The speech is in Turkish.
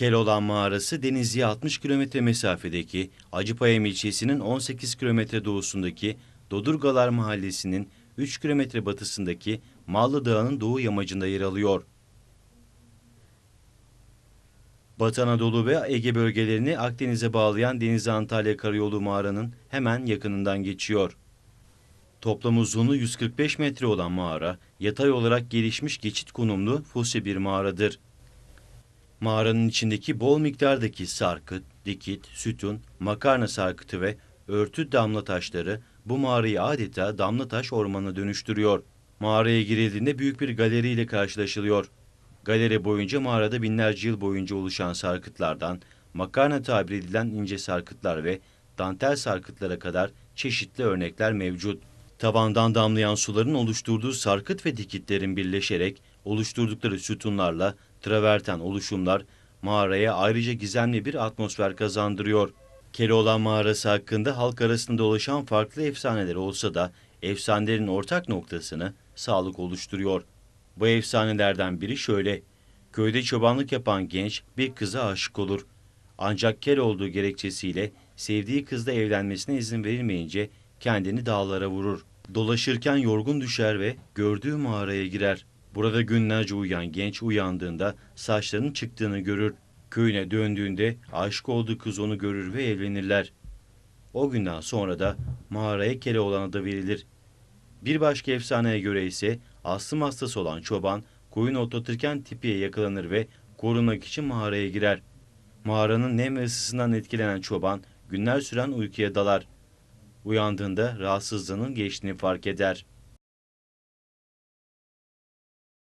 Keloğlan Mağarası Denizli'ye 60 kilometre mesafedeki Acıpayam ilçesinin 18 kilometre doğusundaki Dodurgalar Mahallesi'nin 3 kilometre batısındaki Mallı Dağı'nın doğu yamacında yer alıyor. Batı Anadolu ve Ege bölgelerini Akdeniz'e bağlayan Denizli-Antalya Karayolu mağaranın hemen yakınından geçiyor. Toplam uzunluğu 145 metre olan mağara, yatay olarak gelişmiş geçit konumlu fosil bir mağaradır. Mağaranın içindeki bol miktardaki sarkıt, dikit, sütun, makarna sarkıtı ve örtü damla taşları bu mağarayı adeta damla taş ormanına dönüştürüyor. Mağaraya girildiğinde büyük bir galeri ile karşılaşılıyor. Galeri boyunca mağarada binlerce yıl boyunca oluşan sarkıtlardan makarna tabir edilen ince sarkıtlar ve dantel sarkıtlara kadar çeşitli örnekler mevcut. Tavandan damlayan suların oluşturduğu sarkıt ve dikitlerin birleşerek oluşturdukları sütunlarla traverten oluşumlar mağaraya ayrıca gizemli bir atmosfer kazandırıyor. Keloğlan mağarası hakkında halk arasında dolaşan farklı efsaneler olsa da efsanelerin ortak noktasını sağlık oluşturuyor. Bu efsanelerden biri şöyle. Köyde çobanlık yapan genç bir kıza aşık olur. Ancak kel olduğu gerekçesiyle sevdiği kızla evlenmesine izin verilmeyince kendini dağlara vurur. Dolaşırken yorgun düşer ve gördüğü mağaraya girer. Burada günlerce uyuyan genç uyandığında saçlarının çıktığını görür. Köyüne döndüğünde aşık olduğu kız onu görür ve evlenirler. O günden sonra da mağaraya Keloğlan adı verilir. Bir başka efsaneye göre ise astım hastası olan çoban koyun otlatırken tipiye yakalanır ve korunmak için mağaraya girer. Mağaranın nem ve ısısından etkilenen çoban günler süren uykuya dalar. Uyandığında rahatsızlığının geçtiğini fark eder.